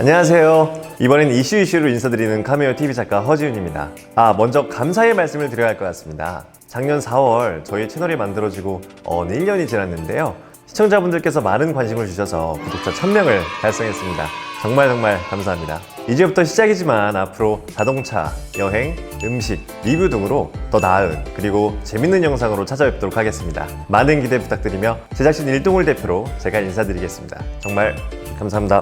안녕하세요. 이번엔 이슈 이슈로 인사드리는 카메오 TV 작가 허지윤입니다. 아, 먼저 감사의 말씀을 드려야 할 것 같습니다. 작년 4월 저희 채널이 만들어지고 어, 1년이 지났는데요. 시청자분들께서 많은 관심을 주셔서 구독자 1000명을 달성했습니다. 정말 정말 감사합니다. 이제부터 시작이지만 앞으로 자동차, 여행, 음식, 리뷰 등으로 더 나은 그리고 재밌는 영상으로 찾아뵙도록 하겠습니다. 많은 기대 부탁드리며 제작진 일동을 대표로 제가 인사드리겠습니다. 정말 감사합니다.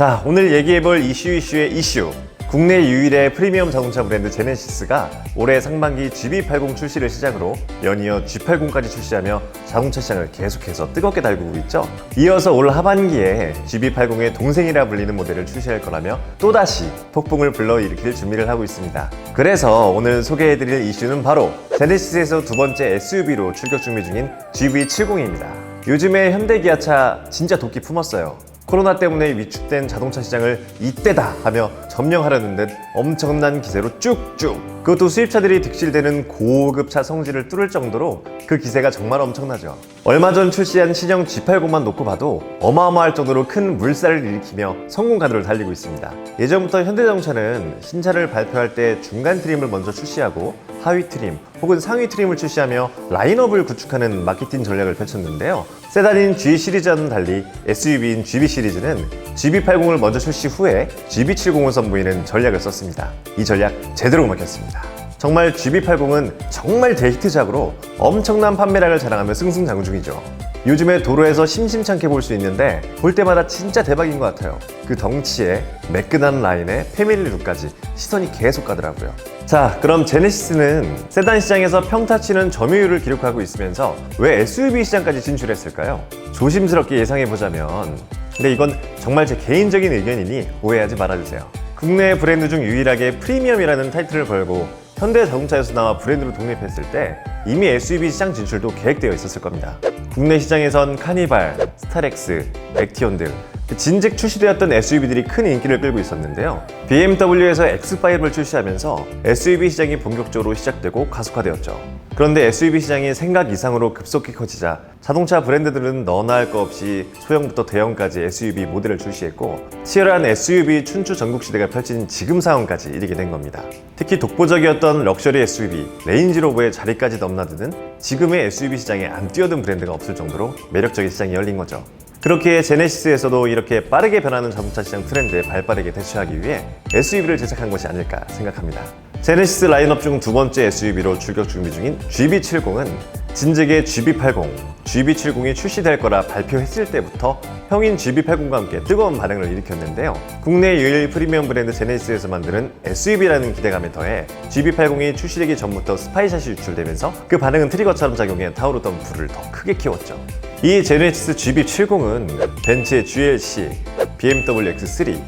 자, 오늘 얘기해볼 이슈 이슈의 이슈. 국내 유일의 프리미엄 자동차 브랜드 제네시스가 올해 상반기 GB80 출시를 시작으로 연이어 G80까지 출시하며 자동차 시장을 계속해서 뜨겁게 달구고 있죠. 이어서 올 하반기에 GB80의 동생이라 불리는 모델을 출시할 거라며 또다시 폭풍을 불러일으킬 준비를 하고 있습니다. 그래서 오늘 소개해드릴 이슈는 바로 제네시스에서 두 번째 SUV로 출격 준비 중인 GV70입니다. 요즘에 현대 기아차 진짜 도끼 품었어요. 코로나 때문에 위축된 자동차 시장을 이때다 하며 점령하려는 듯 엄청난 기세로 쭉쭉 그것도 수입차들이 득실되는 고급 차 성질을 뚫을 정도로 그 기세가 정말 엄청나죠 얼마 전 출시한 신형 G80만 놓고 봐도 어마어마할 정도로 큰 물살을 일으키며 성공 가도를 달리고 있습니다 예전부터 현대자동차는 신차를 발표할 때 중간 트림을 먼저 출시하고 하위 트림 혹은 상위 트림을 출시하며 라인업을 구축하는 마케팅 전략을 펼쳤는데요. 세단인 G 시리즈와는 달리 SUV인 GB 시리즈는 GB80을 먼저 출시 후에 GB70을 선보이는 전략을 썼습니다. 이 전략 제대로 먹혔습니다. 정말 GB80은 정말 대히트작으로 엄청난 판매량을 자랑하며 승승장구 중이죠. 요즘에 도로에서 심심찮게 볼 수 있는데 볼 때마다 진짜 대박인 것 같아요. 그 덩치에 매끈한 라인에 패밀리 룩까지 시선이 계속 가더라고요. 자, 그럼 제네시스는 세단 시장에서 평타치는 점유율을 기록하고 있으면서 왜 SUV 시장까지 진출했을까요? 조심스럽게 예상해 보자면, 근데 이건 정말 제 개인적인 의견이니 오해하지 말아주세요. 국내 브랜드 중 유일하게 프리미엄이라는 타이틀을 걸고 현대 자동차에서 나와 브랜드로 독립했을 때 이미 SUV 시장 진출도 계획되어 있었을 겁니다. 국내 시장에선 카니발, 스타렉스, 액티온 등 진즉 출시되었던 SUV들이 큰 인기를 끌고 있었는데요. BMW에서 X5를 출시하면서 SUV 시장이 본격적으로 시작되고 가속화되었죠. 그런데 SUV 시장이 생각 이상으로 급속히 커지자 자동차 브랜드들은 너나 할거 없이 소형부터 대형까지 SUV 모델을 출시했고 치열한 SUV 춘추 전국 시대가 펼쳐진 지금 상황까지 이르게 된 겁니다. 특히 독보적이었던 럭셔리 SUV 레인지로버의 자리까지 넘나드는 지금의 SUV 시장에 안 뛰어든 브랜드가 없을 정도로 매력적인 시장이 열린 거죠. 그렇게 제네시스에서도 이렇게 빠르게 변하는 자동차 시장 트렌드에 발빠르게 대처하기 위해 SUV를 제작한 것이 아닐까 생각합니다. 제네시스 라인업 중 두 번째 SUV로 출격 준비 중인 GB70은 진즉의 GB80, GB70이 출시될 거라 발표했을 때부터 형인 GB80과 함께 뜨거운 반응을 일으켰는데요. 국내 유일 프리미엄 브랜드 제네시스에서 만드는 SUV라는 기대감에 더해 GB80이 출시되기 전부터 스파이샷이 유출되면서 그 반응은 트리거처럼 작용해 타오르던 불을 더 크게 키웠죠. 이 제네시스 GB70은 벤츠의 GLC, BMW X3,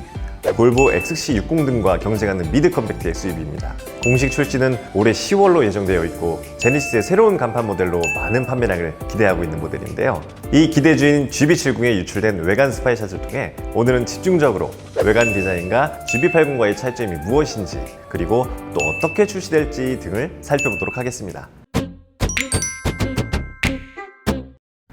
볼보 XC60 등과 경쟁하는 미드 컴팩트 SUV입니다. 공식 출시는 올해 10월로 예정되어 있고 제네시스의 새로운 간판 모델로 많은 판매량을 기대하고 있는 모델인데요. 이 기대주인 GB70에 유출된 외관 스파이샷을 통해 오늘은 집중적으로 외관 디자인과 GB80과의 차이점이 무엇인지 그리고 또 어떻게 출시될지 등을 살펴보도록 하겠습니다.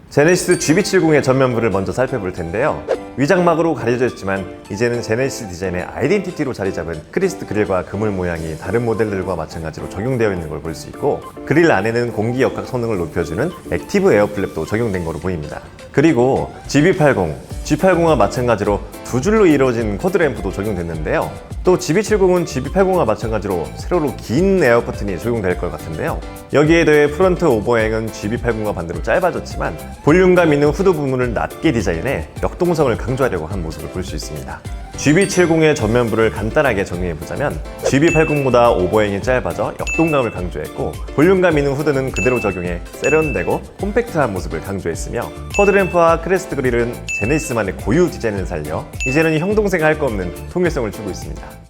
제네시스 GB70의 전면부를 먼저 살펴볼 텐데요. 위장막으로 가려져 있지만 이제는 제네시스 디자인의 아이덴티티로 자리 잡은 크리스트 그릴과 그물 모양이 다른 모델들과 마찬가지로 적용되어 있는 걸 볼 수 있고 그릴 안에는 공기 역학 성능을 높여주는 액티브 에어 플랩도 적용된 거로 보입니다. 그리고 GB80, G80과 마찬가지로 두 줄로 이루어진 쿼드램프도 적용됐는데요. 또 GB70은 GB80과 마찬가지로 세로로 긴 에어 커튼이 적용될 것 같은데요. 여기에 더해 프론트 오버행은 GB80과 반대로 짧아졌지만 볼륨감 있는 후드 부분을 낮게 디자인해 역동성을 강조하려고 한 모습을 볼 수 있습니다. GB70의 전면부를 간단하게 정리해보자면 GB80보다 오버행이 짧아져 역동감을 강조했고 볼륨감 있는 후드는 그대로 적용해 세련되고 콤팩트한 모습을 강조했으며 허드램프와 크레스트 그릴은 제네시스만의 고유 디자인을 살려 이제는 형 동생 할 거 없는 통일성을 주고 있습니다.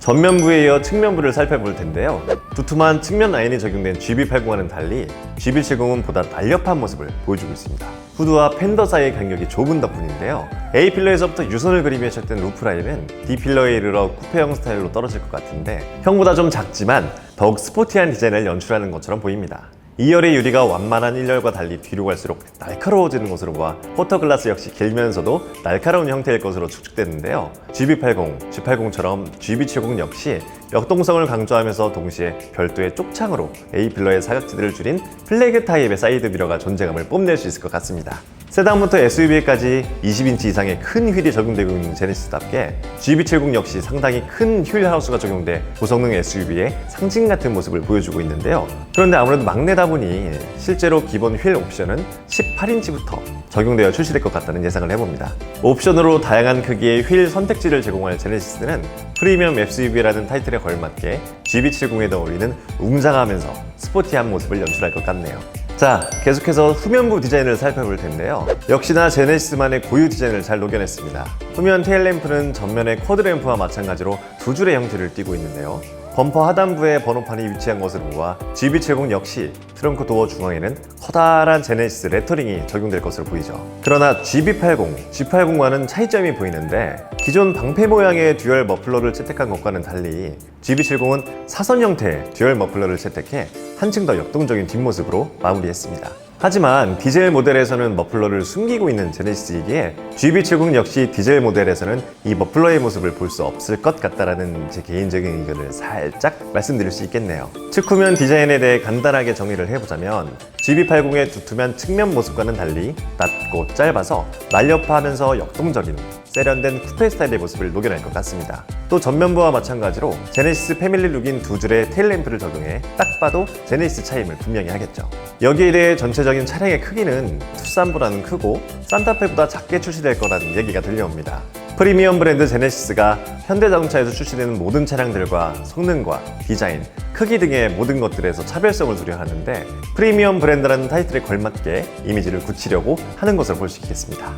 전면부에 이어 측면부를 살펴볼 텐데요. 두툼한 측면 라인이 적용된 GB80과는 달리 GB70은 보다 날렵한 모습을 보여주고 있습니다. 후드와 팬더 사이의 간격이 좁은 덕분인데요. A 필러에서부터 유선을 그리며 시작된 루프 라인은 D 필러에 이르러 쿠페형 스타일로 떨어질 것 같은데 형보다 좀 작지만 더욱 스포티한 디자인을 연출하는 것처럼 보입니다. 2열의 유리가 완만한 1열과 달리 뒤로 갈수록 날카로워지는 것으로 보아 포터글라스 역시 길면서도 날카로운 형태일 것으로 추측되는데요. GB80, G80처럼 GB70 역시 역동성을 강조하면서 동시에 별도의 쪽창으로 A 필러의 사각지대를 줄인 플래그 타입의 사이드 미러가 존재감을 뽐낼 수 있을 것 같습니다. 세단부터 SUV까지 20인치 이상의 큰 휠이 적용되고 있는 제네시스답게 GB70 역시 상당히 큰 휠 하우스가 적용돼 고성능 SUV의 상징 같은 모습을 보여주고 있는데요. 그런데 아무래도 막내다 보니 실제로 기본 휠 옵션은 18인치부터 적용되어 출시될 것 같다는 예상을 해봅니다. 옵션으로 다양한 크기의 휠 선택지를 제공할 제네시스는 프리미엄 SUV라는 타이틀에 걸맞게 GB70에 어울리는 웅장하면서 스포티한 모습을 연출할 것 같네요. 자, 계속해서 후면부 디자인을 살펴볼 텐데요. 역시나 제네시스만의 고유 디자인을 잘 녹여냈습니다. 후면 테일램프는 전면의 쿼드램프와 마찬가지로 두 줄의 형태를 띠고 있는데요. 범퍼 하단부에 번호판이 위치한 것으로 보아 GB70 역시 트렁크 도어 중앙에는 커다란 제네시스 레터링이 적용될 것으로 보이죠. 그러나 GB80, G80과는 차이점이 보이는데 기존 방패 모양의 듀얼 머플러를 채택한 것과는 달리 GB70은 사선 형태의 듀얼 머플러를 채택해 한층 더 역동적인 뒷모습으로 마무리했습니다. 하지만 디젤 모델에서는 머플러를 숨기고 있는 제네시스이기에 GB70 역시 디젤 모델에서는 이 머플러의 모습을 볼 수 없을 것 같다라는 제 개인적인 의견을 살짝 말씀드릴 수 있겠네요. 측후면 디자인에 대해 간단하게 정리를 해보자면 GB80의 두툼한 측면 모습과는 달리 낮고 짧아서 날렵하면서 역동적인 세련된 쿠페 스타일의 모습을 녹여낼 것 같습니다. 또 전면부와 마찬가지로 제네시스 패밀리 룩인 두 줄의 테일램프를 적용해 딱 봐도 제네시스 차임을 분명히 하겠죠. 여기에 대해 전체적인 차량의 크기는 투싼보다는 크고 산타페보다 작게 출시될 거라는 얘기가 들려옵니다. 프리미엄 브랜드 제네시스가 현대자동차에서 출시되는 모든 차량들과 성능과 디자인, 크기 등의 모든 것들에서 차별성을 두려하는데 프리미엄 브랜드라는 타이틀에 걸맞게 이미지를 굳히려고 하는 것을 볼 수 있겠습니다.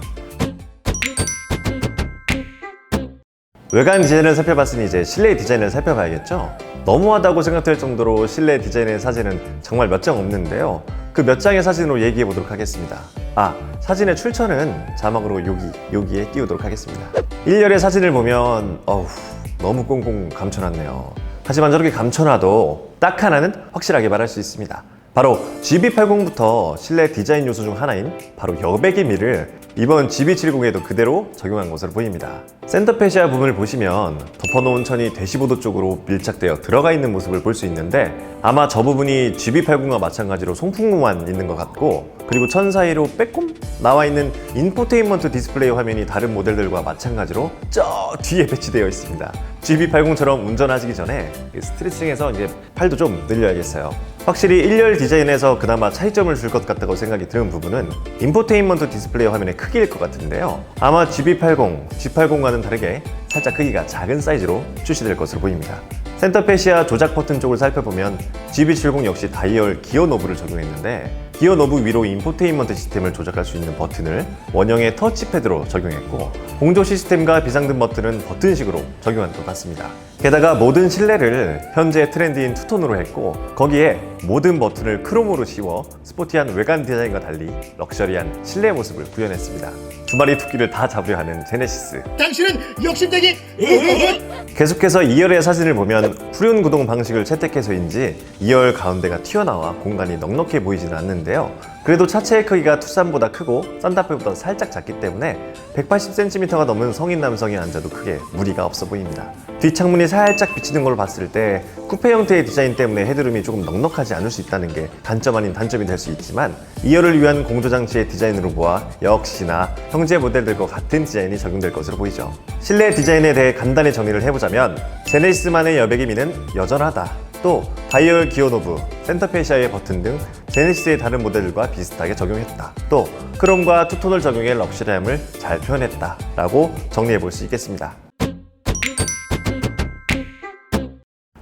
외관 디자인을 살펴봤으니 이제 실내 디자인을 살펴봐야겠죠? 너무하다고 생각될 정도로 실내 디자인의 사진은 정말 몇 장 없는데요. 그 몇 장의 사진으로 얘기해 보도록 하겠습니다. 아, 사진의 출처는 자막으로 여기, 여기에 띄우도록 하겠습니다. 1열의 사진을 보면, 어우, 너무 꽁꽁 감춰놨네요. 하지만 저렇게 감춰놔도 딱 하나는 확실하게 말할 수 있습니다. 바로 GB80부터 실내 디자인 요소 중 하나인 바로 여백의 미를 이번 GB70에도 그대로 적용한 것으로 보입니다. 센터페시아 부분을 보시면 덮어놓은 천이 대시보드 쪽으로 밀착되어 들어가 있는 모습을 볼 수 있는데 아마 저 부분이 GB80과 마찬가지로 송풍구만 있는 것 같고 그리고 천 사이로 빼꼼 나와 있는 인포테인먼트 디스플레이 화면이 다른 모델들과 마찬가지로 저 뒤에 배치되어 있습니다. GB80처럼 운전하시기 전에 스트레칭해서 이제 팔도 좀 늘려야겠어요. 확실히 1열 디자인에서 그나마 차이점을 줄 것 같다고 생각이 드는 부분은 인포테인먼트 디스플레이 화면의 크기일 것 같은데요. 아마 GB80, G80과는 다르게 살짝 크기가 작은 사이즈로 출시될 것으로 보입니다. 센터페시아 조작 버튼 쪽을 살펴보면 GB70 역시 다이얼 기어 노브를 적용했는데 기어 노브 위로 인포테인먼트 시스템을 조작할 수 있는 버튼을 원형의 터치패드로 적용했고 공조 시스템과 비상등 버튼은 버튼식으로 적용한 것 같습니다. 게다가 모든 실내를 현재 트렌드인 투톤으로 했고 거기에 모든 버튼을 크롬으로 씌워 스포티한 외관 디자인과 달리 럭셔리한 실내 모습을 구현했습니다. 두 마리 토끼를 다 잡으려 하는 제네시스 당신은 욕심쟁이 계속해서 2열의 사진을 보면 후륜 구동 방식을 채택해서인지 2열 가운데가 튀어나와 공간이 넉넉해 보이지는 않는데요. 그래도 차체의 크기가 투싼보다 크고 산타페보다 살짝 작기 때문에 180cm가 넘는 성인 남성이 앉아도 크게 무리가 없어 보입니다. 뒷창문이 살짝 비치는 걸 봤을 때 쿠페 형태의 디자인 때문에 헤드룸이 조금 넉넉하지 않을 수 있다는 게 단점 아닌 단점이 될 수 있지만 2열을 위한 공조 장치의 디자인으로 보아 역시나 형제 모델들과 같은 디자인이 적용될 것으로 보이죠. 실내 디자인에 대해 간단히 정리를 해보자면 제네시스만의 여백의 미는 여전하다. 또 다이얼 기어 노브, 센터페시아의 버튼 등 제네시스의 다른 모델들과 비슷하게 적용했다. 또 크롬과 투톤을 적용해 럭셔리함을 잘 표현했다. 라고 정리해 볼 수 있겠습니다.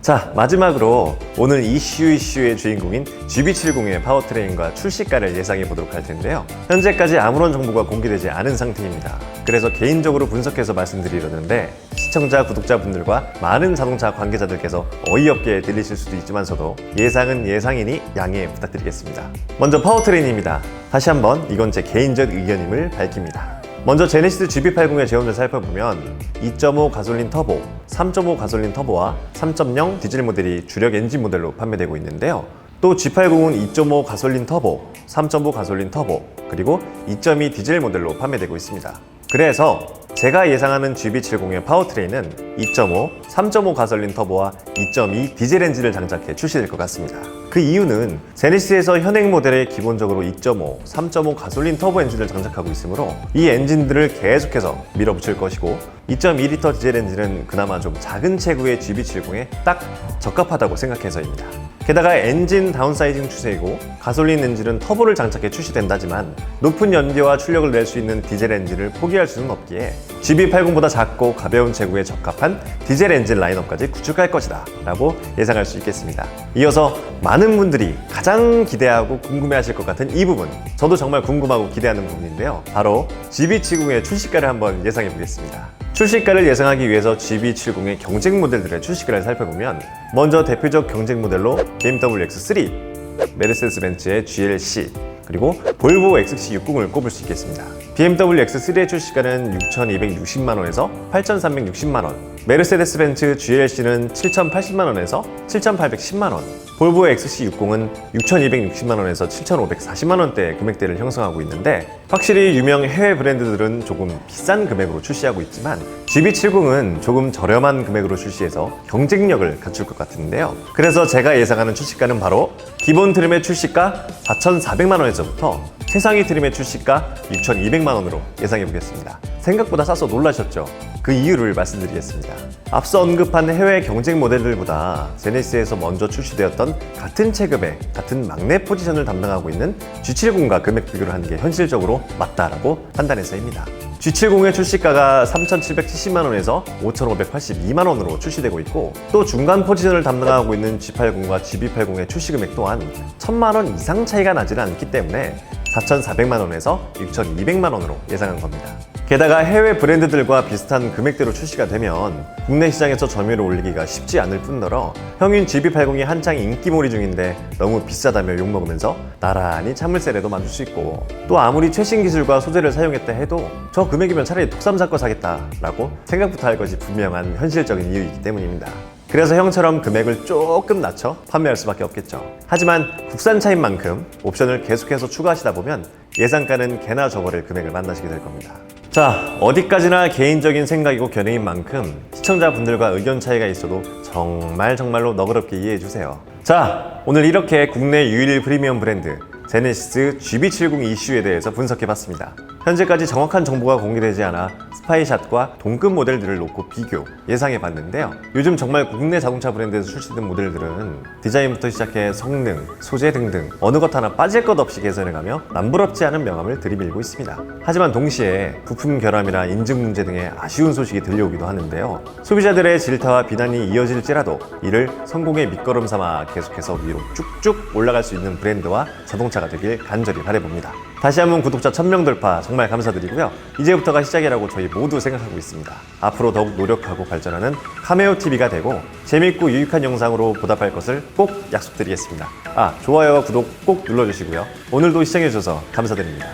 자 마지막으로 오늘 이슈 이슈의 주인공인 GB70의 파워트레인과 출시가를 예상해 보도록 할 텐데요. 현재까지 아무런 정보가 공개되지 않은 상태입니다. 그래서 개인적으로 분석해서 말씀드리려는데 시청자 구독자분들과 많은 자동차 관계자들께서 어이없게 들리실 수도 있지만서도 예상은 예상이니 양해 부탁드리겠습니다. 먼저 파워트레인입니다. 다시 한번 이건 제 개인적 의견임을 밝힙니다 먼저 제네시스 GB80의 제원을 살펴보면 2.5 가솔린 터보, 3.5 가솔린 터보와 3.0 디젤 모델이 주력 엔진 모델로 판매되고 있는데요. 또 G80은 2.5 가솔린 터보, 3.5 가솔린 터보, 그리고 2.2 디젤 모델로 판매되고 있습니다. 그래서 제가 예상하는 GB70의 파워트레인은 2.5, 3.5 가솔린 터보와 2.2 디젤 엔진을 장착해 출시될 것 같습니다. 그 이유는 제네시스에서 현행 모델에 기본적으로 2.5, 3.5 가솔린 터보 엔진을 장착하고 있으므로 이 엔진들을 계속해서 밀어붙일 것이고 2.2리터 디젤 엔진은 그나마 좀 작은 체구의 GB70에 딱 적합하다고 생각해서입니다. 게다가 엔진 다운사이징 추세이고 가솔린 엔진은 터보를 장착해 출시된다지만 높은 연비와 출력을 낼 수 있는 디젤 엔진을 포기할 수는 없기에 GB80보다 작고 가벼운 체구에 적합한 디젤 엔진 라인업까지 구축할 것이다 라고 예상할 수 있겠습니다. 이어서 많은 분들이 가장 기대하고 궁금해하실 것 같은 이 부분 저도 정말 궁금하고 기대하는 부분인데요. 바로 GB70의 출시가를 한번 예상해 보겠습니다. 출시가를 예상하기 위해서 GB70의 경쟁 모델들의 출시가를 살펴보면 먼저 대표적 경쟁 모델로 BMW X3, 메르세데스 벤츠의 GLC, 그리고 볼보 XC60을 꼽을 수 있겠습니다. BMW X3의 출시가는 6,260만 원에서 8,360만 원, 메르세데스 벤츠 GLC는 7,080만 원에서 7,810만 원, 볼보 XC60은 6,260만 원에서 7,540만 원대 금액대를 형성하고 있는데 확실히 유명 해외 브랜드들은 조금 비싼 금액으로 출시하고 있지만 GB70은 조금 저렴한 금액으로 출시해서 경쟁력을 갖출 것 같은데요. 그래서 제가 예상하는 출시가는 바로 기본 트림의 출시가 4,400만 원에서부터 최상위 트림의 출시가 6,200만 원으로 예상해 보겠습니다. 생각보다 싸서 놀라셨죠? 그 이유를 말씀드리겠습니다. 앞서 언급한 해외 경쟁 모델들보다 제네시스에서 먼저 출시되었던 같은 체급의 같은 막내 포지션을 담당하고 있는 G70과 금액 비교를 하는 게 현실적으로 맞다라고 판단해서입니다. G70의 출시가가 3,770만 원에서 5,582만 원으로 출시되고 있고 또 중간 포지션을 담당하고 있는 G80과 GB80의 출시 금액 또한 1,000만 원 이상 차이가 나지는 않기 때문에 4,400만 원에서 6,200만 원으로 예상한 겁니다. 게다가 해외 브랜드들과 비슷한 금액대로 출시가 되면 국내 시장에서 점유율을 올리기가 쉽지 않을 뿐더러 형인 GB80이 한창 인기몰이 중인데 너무 비싸다며 욕먹으면서 나란히 참을세라도 만들 수 있고 또 아무리 최신 기술과 소재를 사용했다 해도 저 금액이면 차라리 독삼 사거 사겠다라고 생각부터 할 것이 분명한 현실적인 이유이기 때문입니다. 그래서 형처럼 금액을 조금 낮춰 판매할 수밖에 없겠죠. 하지만 국산 차인 만큼 옵션을 계속해서 추가하시다 보면 예상가는 개나 저버릴 금액을 만나시게 될 겁니다. 자, 어디까지나 개인적인 생각이고 견해인 만큼 시청자분들과 의견 차이가 있어도 정말 정말로 너그럽게 이해해 주세요. 자, 오늘 이렇게 국내 유일 프리미엄 브랜드 제네시스 GB70 이슈에 대해서 분석해 봤습니다. 현재까지 정확한 정보가 공개되지 않아 스파이샷과 동급 모델들을 놓고 비교, 예상해 봤는데요. 요즘 정말 국내 자동차 브랜드에서 출시된 모델들은 디자인부터 시작해 성능, 소재 등등 어느 것 하나 빠질 것 없이 개선해가며 남부럽지 않은 명함을 들이밀고 있습니다. 하지만 동시에 부품 결함이나 인증 문제 등의 아쉬운 소식이 들려오기도 하는데요. 소비자들의 질타와 비난이 이어질지라도 이를 성공의 밑거름 삼아 계속해서 위로 쭉쭉 올라갈 수 있는 브랜드와 자동차가 되길 간절히 바라봅니다. 다시 한번 구독자 1000명 돌파 정말 감사드리고요. 이제부터가 시작이라고 저희 모두 생각하고 있습니다. 앞으로 더욱 노력하고 발전하는 카메오 TV가 되고 재밌고 유익한 영상으로 보답할 것을 꼭 약속드리겠습니다. 아, 좋아요와 구독 꼭 눌러주시고요. 오늘도 시청해주셔서 감사드립니다.